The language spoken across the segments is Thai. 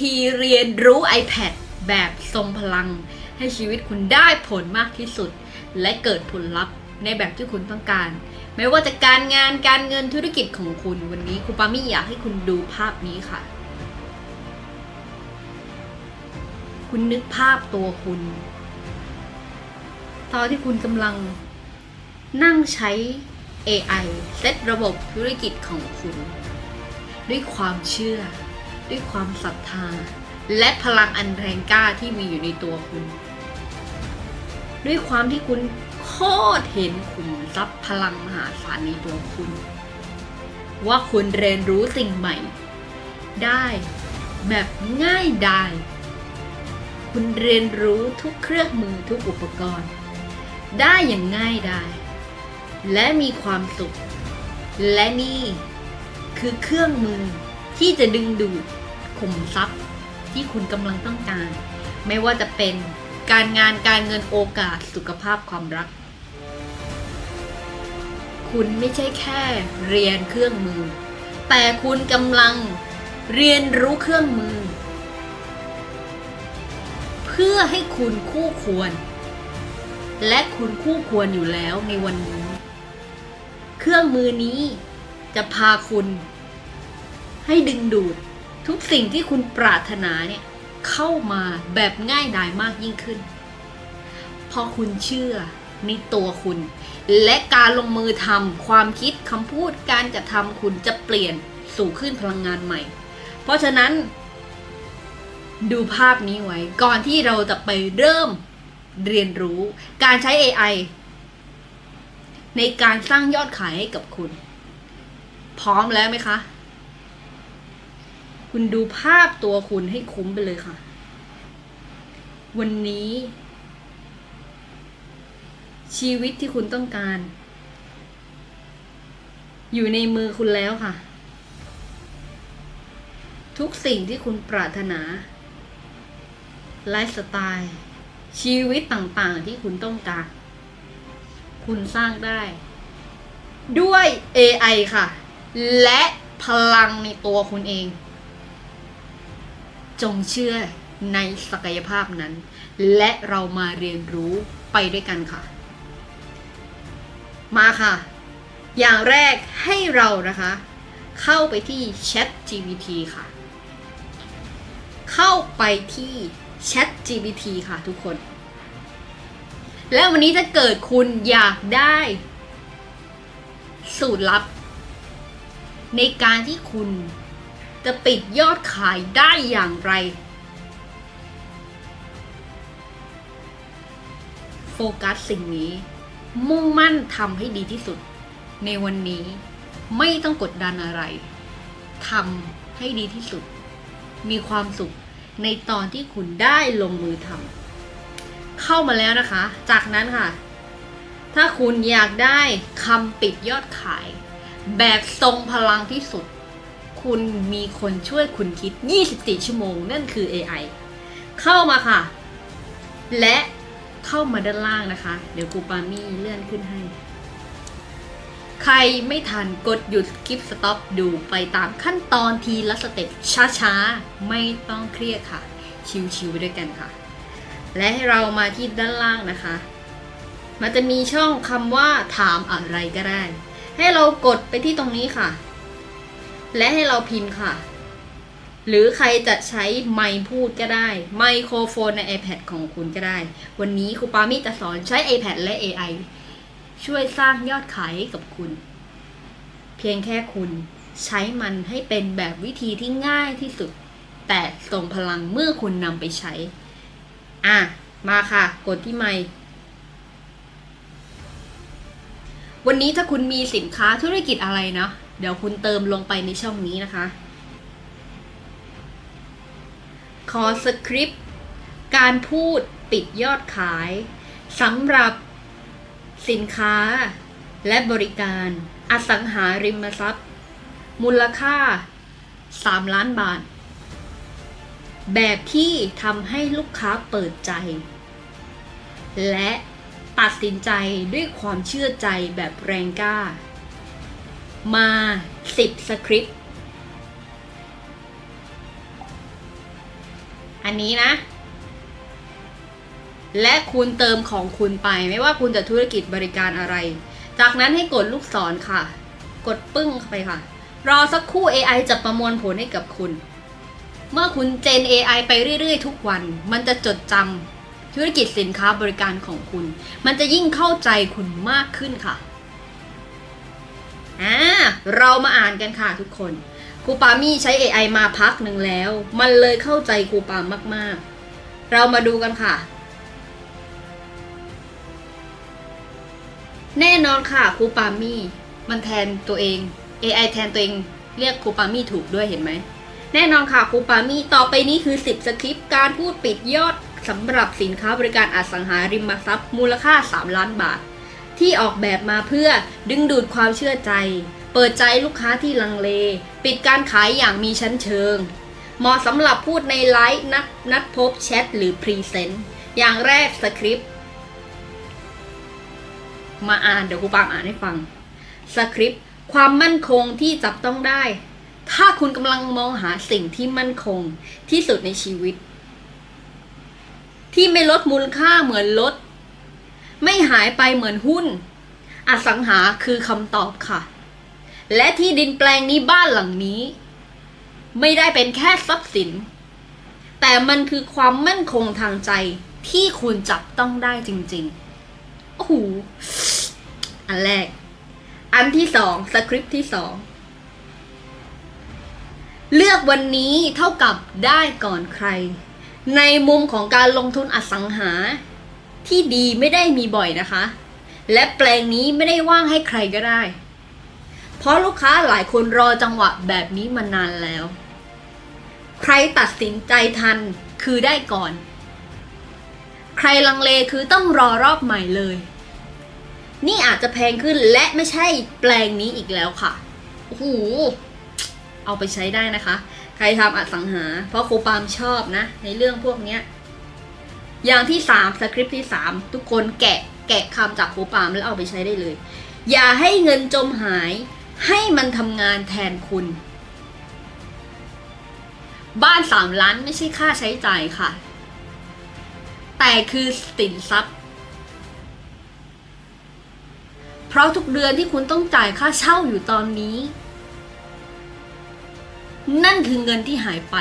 ธีเรียนรู้ iPad แบบทรงพลัง ให้ชีวิตคุณได้ผลมากที่สุด และเกิดผลลัพธ์ในแบบที่คุณต้องการ ไม่ว่าจะการงานการเงินธุรกิจของคุณวันนี้ครูปามี่อยากให้คุณดูภาพนี้ค่ะ คุณนึกภาพตัวคุณ ตอนที่คุณกำลังนั่งใช้ AI เซตระบบธุรกิจของคุณ ด้วยความเชื่อ ด้วยความศรัทธา และพลังอันแรงกล้าที่มีอยู่ในตัวคุณ ด้วยความที่คุณโคตรเห็นขุมทรัพย์พลังมหาศาลในตัวคุณ ว่าคุณเรียนรู้สิ่งใหม่ ได้แบบง่ายดายคุณเรียนรู้ทุกเครื่องมือทุกอุปกรณ์ ได้อย่างง่ายดายและมีความสุข และนี่คือเครื่องมือที่จะดึงดูด ขุมทรัพย์ที่คุณกำลังต้องการ ไม่ว่าจะเป็นการงานการเงินโอกาสสุขภาพความรัก คุณไม่ใช่แค่เรียนเครื่องมือ แต่คุณกำลังเรียนรู้เครื่องมือ เพื่อให้คุณคู่ควร และคุณคู่ควรอยู่แล้วในวันนี้ เครื่องมือนี้จะพาคุณให้ดึงดูด ทุกสิ่งที่คุณปรารถนาเนี่ยเข้ามาแบบง่ายดายมากยิ่งขึ้นเพราะคุณเชื่อในตัวคุณ และการลงมือทำความคิดคำพูดการกระทำคุณจะเปลี่ยนสู่ขึ้นพลังงานใหม่ เพราะฉะนั้น ดูภาพนี้ไว้ ก่อนที่เราจะไปเริ่มเรียนรู้การใช้ AI ในการสร้างยอดขายให้กับคุณ พร้อมแล้วไหมคะ คุณดูภาพตัวคุณให้คุ้มไปเลยค่ะ วันนี้ ชีวิตที่คุณต้องการ อยู่ในมือคุณแล้วค่ะ ทุกสิ่งที่คุณปรารถนา ไลฟ์สไตล์ ชีวิตต่างๆที่คุณต้องการ คุณสร้างได้ ด้วย AI ค่ะ และพลังในตัวคุณเอง จงเชื่อในศักยภาพนั้น และเรามาเรียนรู้ไปด้วยกันค่ะ มาค่ะ อย่างแรกให้เรานะคะ เข้าไปที่ Chat GPT ค่ะ เข้าไปที่ Chat GPT ค่ะทุกคน แล้ววันนี้ถ้าเกิดคุณอยากได้ สูตรลับ ในการที่คุณ จะปิดยอดขายได้อย่างไร โฟกัสสิ่งนี้ มุ่งมั่นทำให้ดีที่สุด ในวันนี้ไม่ต้องกดดันอะไรทำให้ดีที่สุด มีความสุขในตอนที่คุณได้ลงมือทำเข้ามาแล้วนะคะ จากนั้นค่ะ ถ้าคุณอยากได้คำปิดยอดขาย แบบทรงพลังที่สุด คุณมีคนช่วยคุณคิด 24 ชั่วโมง นั่นคือ AI เข้ามาค่ะ และเข้ามาด้านล่างนะคะ เดี๋ยวกูปามี่เลื่อนขึ้นให้ ใครไม่ทันกดหยุดคลิปสต็อปดูไปตามขั้นตอนทีละสเต็ปช้าๆ ไม่ต้องเครียดค่ะ ชิวๆไปด้วยกันค่ะ และให้เรามาที่ด้านล่างนะคะ มันจะมีช่องคำว่าถามอะไรก็ได้ ให้เรากดไปที่ตรงนี้ค่ะ และให้เราพิมพ์ค่ะ หรือใครจะใช้ไมค์พูดก็ได้ ไมโครโฟนใน iPad ของคุณก็ได้ วันนี้ครูปามี่จะสอนใช้ iPad และ AI ช่วยสร้างยอดขายให้กับคุณ เพียงแค่คุณใช้มันให้เป็นแบบวิธีที่ง่ายที่สุด แต่ทรงพลังเมื่อคุณนำไปใช้ อะ มาค่ะ กดที่ไมค์วันนี้ถ้าคุณมีสินค้าธุรกิจอะไรเนาะ เดี๋ยวคุณเติมลงไปในช่องนี้นะคะ ขอสคริปต์การพูดปิดยอดขายสำหรับสินค้าและบริการอสังหาริมทรัพย์ มูลค่า 3 ล้านบาท แบบที่ทำให้ลูกค้าเปิดใจ และตัดสินใจด้วยความเชื่อใจแบบแรงกล้า มา10สคริปต์ อันนี้นะ และคุณเติมของคุณไปไม่ว่าคุณจะธุรกิจบริการอะไร จากนั้นให้กดลูกศรค่ะ กดปึ้งเข้าไปค่ะ รอสักครู่ AI จะประมวลผลให้กับคุณ เมื่อคุณเจน AI ไปเรื่อยๆ ทุกวัน มันจะจดจำธุรกิจสินค้าบริการของคุณ มันจะยิ่งเข้าใจคุณมากขึ้นค่ะ อ่าเรามาอ่านกันค่ะทุกคนครูปามี่ใช้ AI มาพักหนึ่งแล้ว มันเลยเข้าใจครูปามมาก ๆ เรามาดูกันค่ะ แน่นอนค่ะครูปามี่มันแทนตัวเอง AI แทนตัวเองเรียกครูปามี่ถูกด้วยเห็นไหมแน่นอนค่ะครูปามี่ต่อไปนี้คือ 10 สคริปต์การพูดปิดยอดสำหรับสินค้าบริการอสังหาริมทรัพย์มูลค่า 3 ล้านบาท ที่ออกแบบมาเพื่อดึงดูดความเชื่อใจ เปิดใจลูกค้าที่ลังเล ปิดการขายอย่างมีชั้นเชิง เหมาะสำหรับพูดในไลฟ์นัดนัดพบแชทหรือพรีเซนต์อย่างแรกสคริปต์มาอ่านเดี๋ยวครูปามอ่านให้ฟังสคริปต์ความมั่นคงที่จับต้องได้ ถ้าคุณกำลังมองหาสิ่งที่มั่นคงที่สุดในชีวิต ที่ไม่ลดมูลค่าเหมือนลด ไม่หายไปเหมือนหุ้น อสังหาคือคำตอบค่ะ และที่ดินแปลงนี้บ้านหลังนี้ ไม่ได้เป็นแค่ทรัพย์สิน แต่มันคือความมั่นคงทางใจที่คุณจับต้องได้จริงๆ โอ้โห อันแรก อันที่สองสคริปต์ที่สองเลือกวันนี้เท่ากับได้ก่อนใคร ในมุมของการลงทุนอสังหา ที่ดีไม่ได้มีบ่อยนะคะ และแปลงนี้ไม่ได้ว่างให้ใครก็ได้ เพราะลูกค้าหลายคนรอจังหวะแบบนี้มานานแล้ว ใครตัดสินใจทันคือได้ก่อน ใครลังเลคือต้องรอรอบใหม่เลย นี่อาจจะแพงขึ้นและไม่ใช่แปลงนี้อีกแล้วค่ะโอ้โหเอาไปใช้ได้นะคะ ใครทำอสังหา เพราะโคปามชอบนะ ในเรื่องพวกเนี้ย อย่างที่สามสคริปต์ที่สามทุกคนแกะแกะคำจากคูปามแล้วเอาไปใช้ได้เลย อย่าให้เงินจมหาย ให้มันทำงานแทนคุณ บ้านสามล้านไม่ใช่ค่าใช้จ่ายค่ะ แต่คือสินทรัพย์ เพราะทุกเดือนที่คุณต้องจ่ายค่าเช่าอยู่ตอนนี้ นั่นคือเงินที่หายไป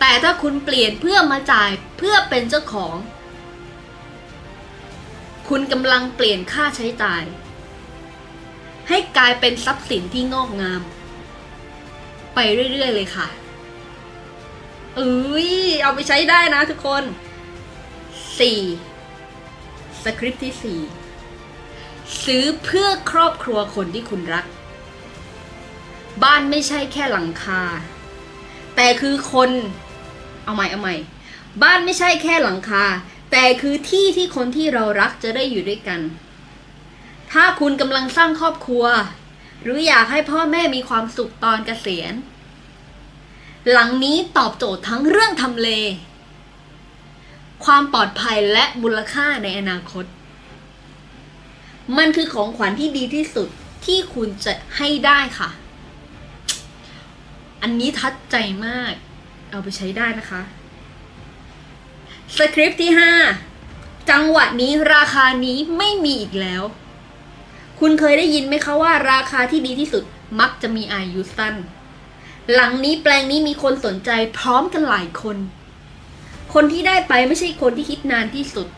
แต่ถ้าคุณเปลี่ยนเพื่อมาจ่ายเพื่อเป็นเจ้าของ คุณกำลังเปลี่ยนค่าใช้จ่าย ให้กลายเป็นทรัพย์สินที่งอกงาม ไปเรื่อย ๆ เลยค่ะเอ้ยเอาไปใช้ได้นะทุกคน 4. สคริปต์ที่ 4 ซื้อเพื่อครอบครัวคนที่คุณรัก บ้านไม่ใช่แค่หลังคา แต่คือคน เอาใหม่เอาใหม่ บ้านไม่ใช่แค่หลังคา แต่คือที่ที่คนที่เรารักจะได้อยู่ด้วยกัน ถ้าคุณกำลังสร้างครอบครัว หรืออยากให้พ่อแม่มีความสุขตอนเกษียณ หลังนี้ตอบโจทย์ทั้งเรื่องทำเล ความปลอดภัยและมูลค่าในอนาคต มันคือของขวัญที่ดีที่สุดที่คุณจะให้ได้ค่ะ อันนี้ทัดใจมาก เอาไปใช้ได้นะคะ สคริปต์ที่ 5 จังหวะนี้ราคานี้ไม่มีอีกแล้ว คุณเคยได้ยินไหมคะว่าราคาที่ดีที่สุดมักจะมีอายุสั้น หลังนี้แปลงนี้มีคนสนใจพร้อมกันหลายคน คนที่ได้ไปไม่ใช่คนที่คิดนานที่สุด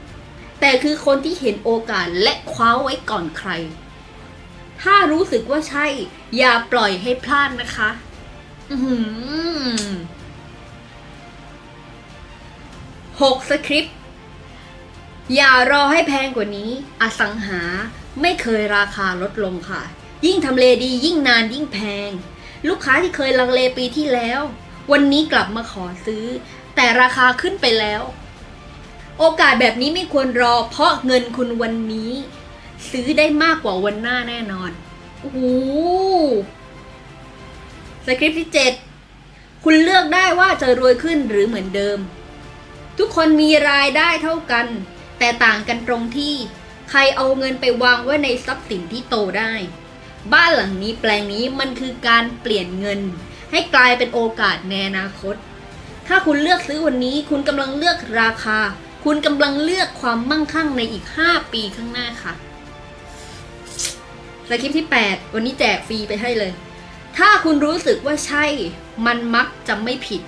แต่คือคนที่เห็นโอกาสและคว้าไว้ก่อนใคร ถ้ารู้สึกว่าใช่ อย่าปล่อยให้พลาดนะคะ อื อหือหกสคริปต์อย่ารอให้แพงกว่านี้ อสังหาไม่เคยราคาลดลงค่ะ ยิ่งทำเลดียิ่งนานยิ่งแพง ลูกค้าที่เคยลังเลปีที่แล้ว วันนี้กลับมาขอซื้อ แต่ราคาขึ้นไปแล้ว โอกาสแบบนี้ไม่ควรรอ เพราะเงินคุณวันนี้ ซื้อได้มากกว่าวันหน้าแน่นอนโอ้โหสคริปต์ที่ 7 คุณเลือกได้ว่าจะรวยขึ้นหรือเหมือนเดิม ทุกคนมีรายได้เท่ากัน แต่ต่างกันตรงที่ใครเอาเงินไปวางไว้ในทรัพย์สินที่โตได้ บ้านหลังนี้แปลงนี้มันคือการเปลี่ยนเงิน ให้กลายเป็นโอกาสในอนาคต ถ้าคุณเลือกซื้อวันนี้ คุณกำลังเลือกราคา คุณกำลังเลือกความมั่งคั่งในอีก 5 ปีข้างหน้าค่ะสคริปที่ 8 วันนี้แจกฟรีไปให้เลย ถ้าคุณรู้สึกว่าใช่ มันมักจะไม่ผิด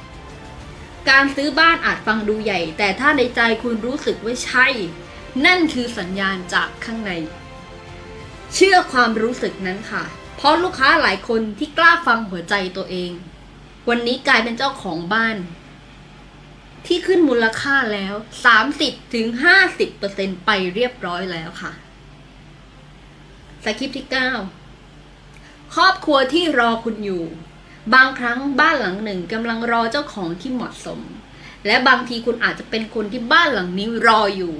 การซื้อบ้านอาจฟังดูใหญ่ แต่ถ้าในใจคุณรู้สึกว่าใช่ นั่นคือสัญญาณจากข้างใน เชื่อความรู้สึกนั้นค่ะ เพราะลูกค้าหลายคนที่กล้าฟังหัวใจตัวเอง วันนี้กลายเป็นเจ้าของบ้าน ที่ขึ้นมูลค่าแล้ว 30ถึง50%ไปเรียบร้อยแล้วค่ะสคริปที่ 9 ครอบครัวที่รอคุณอยู่ บางครั้งบ้านหลังหนึ่งกำลังรอเจ้าของที่เหมาะสม และบางทีคุณอาจจะเป็นคนที่บ้านหลังนี้รออยู่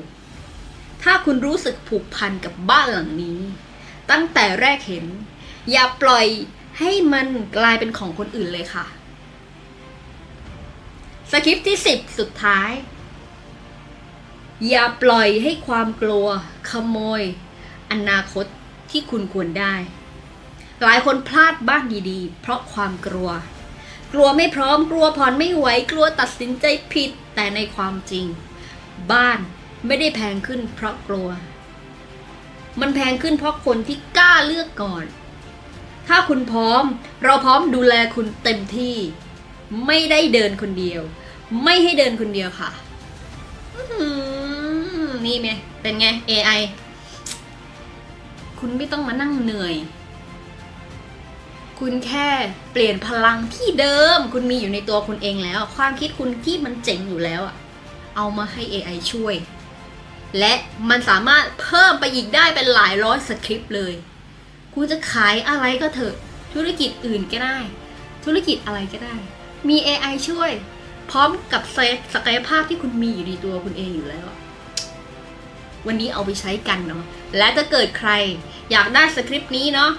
ถ้าคุณรู้สึกผูกพันกับบ้านหลังนี้ ตั้งแต่แรกเห็น อย่าปล่อยให้มันกลายเป็นของคนอื่นเลยค่ะสคริปต์ที่10สุดท้าย อย่าปล่อยให้ความกลัวขโมย อนาคตที่คุณควรได้ หลายคนพลาดบ้านดีๆ เพราะความกลัว กลัวไม่พร้อมกลัวผ่อนไม่ไหวกลัวตัดสินใจผิดแต่ในความจริง บ้านไม่ได้แพงขึ้นเพราะกลัว มันแพงขึ้นเพราะคนที่กล้าเลือกก่อน ถ้าคุณพร้อม เราพร้อมดูแลคุณเต็มที่ ไม่ได้เดินคนเดียว ไม่ให้เดินคนเดียวค่ะนี่ไงเป็นไง AI คุณไม่ต้องมานั่งเหนื่อย คุณแค่เปลี่ยนพลังที่เดิม คุณมีอยู่ในตัวคุณเองแล้ว ความคิดคุณที่มันเจ๋งอยู่แล้วอะเอามาให้ AI ช่วย และมันสามารถเพิ่มไปอีกได้เป็นหลายร้อยสคริปต์เลย คุณจะขายอะไรก็เถอะ ธุรกิจอื่นก็ได้ ธุรกิจอะไรก็ได้ มี AI ช่วย พร้อมกับศักยภาพที่คุณมีอยู่ในตัวคุณเองอยู่แล้ววันนี้เอาไปใช้กันเนาะและถ้าเกิดใครอยากได้สคริปต์นี้เนาะ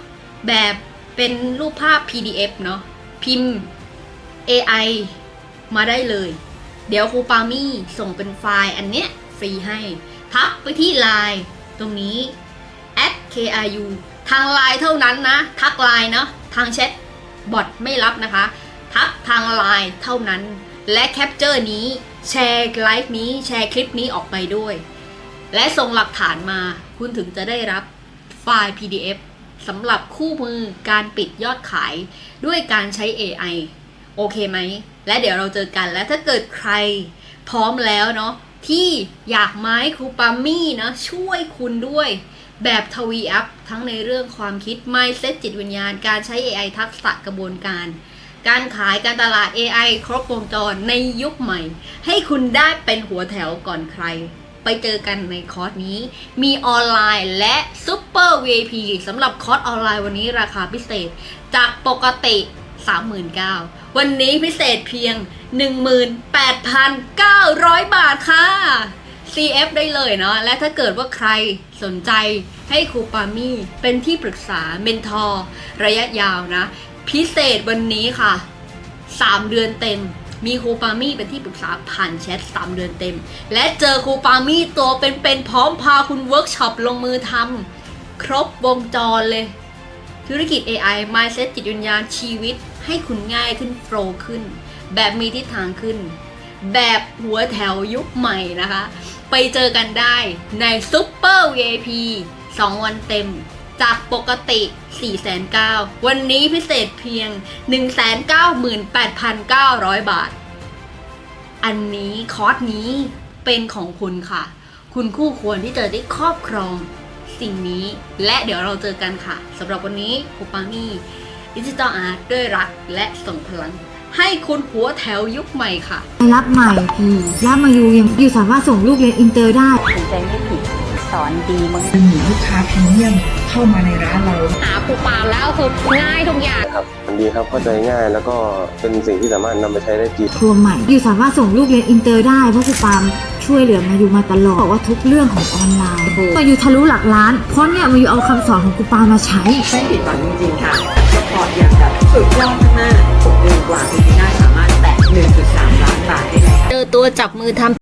แบบ เป็นรูปภาพ PDF เนาะพิมพ์ AI มาได้เลย เดี๋ยวครูปามี่ส่งเป็นไฟล์อันเนี้ยฟรีให้ ทักไปที่ไลน์ตรงนี้ at kiu ทางไลน์เท่านั้นนะ ทักไลน์เนาะทางแชทบอทไม่รับนะคะ ทักทางไลน์เท่านั้น และแคปเจอร์นี้แชร์ไลฟ์นี้แชร์คลิปนี้ออกไปด้วย และส่งหลักฐานมาคุณถึงจะได้รับไฟล์ PDF สำหรับคู่มือการปิดยอดขายด้วยการใช้ AI โอเคไหม และเดี๋ยวเราเจอกันและถ้าเกิดใครพร้อมแล้วเนาะที่อยากไม้ครูปามี่นะช่วยคุณด้วย แบบทวีอัพทั้งในเรื่องความคิด mindset จิตวิญญาณ การใช้ AI ทักษะกระบวนการ การขายการตลาด AI ครบวงจรในยุคใหม่ ให้คุณได้เป็นหัวแถวก่อนใคร ไปเจอกันในคอร์สนี้ มีออนไลน์และ Super VIP สำหรับคอร์สออนไลน์วันนี้ราคาพิเศษ จากปกติ 39,000 วันนี้พิเศษเพียง 18,900 บาทค่ะ CF ได้เลยเนาะและถ้าเกิดว่าใครสนใจให้ครูปามี่เป็นที่ปรึกษาเมนทอร์ระยะยาวนะ พิเศษวันนี้ค่ะ 3 เดือนเต็ม มีครูปามี่เป็นที่ปรึกษาผ่านแชท3เดือนเต็ม และเจอครูปามี่ตัวเป็นๆพร้อมพาคุณเวิร์กช็อปลงมือทำครบวงจรเลย ธุรกิจ AI mindset จิตวิญญาณชีวิต ให้คุณง่ายขึ้นโฟล์ขึ้น แบบมีทิศทางขึ้น แบบหัวแถวยุคใหม่นะคะ ไปเจอกันได้ใน Super VIP 2 วันเต็ม จากปกติ 4,900วันนี้พิเศษเพียง 198,900 บาท อันนี้คอร์สนี้เป็นของคุณค่ะ คุณคู่ควรที่จะได้ครอบครองสิ่งนี้ และเดี๋ยวเราเจอกันค่ะสำหรับวันนี้ครูปามี่ดิจิตอลอาร์ตด้วยรักและส่งพลัง ให้คุณหัวแถวยุคใหม่ค่ะไปรับใหม่รับมาอยู่ยังอยู่สามารถส่งลูกเรียนอินเตอร์ได้สนใจไม่ผิดส อนดีมึงเป็นหมู่ลูกค้าพรีเมียมเข้ามาในร้านเรา หาครูปามแล้วคือง่ายทุกอย่างครับมันดีครับเข้าใจง่ายแล้วก็เป็นสิ่งที่สามารถนำไปใช้ได้จริงครัวใหม่อยู่สามารถส่งลูกเรียนอินเตอร์ได้เพราะครูปามช่วยเหลือมาอยู่มาตลอดบอกว่าทุกเรื่องของออนไลน์มาอยู่ทะลุหลักล้านเพราะเนี่ยมาอยู่เอาคำสอนของครูปามมาใช้ไม่ผิดหวังจริงๆค่ะสปอร์ตอย่างแบบสุดยอดมากๆ6เดือนกว่าคุณจีน่าสามารถแตะ1.3ล้านบาทได้แล้วเจอตัวจับมือทำ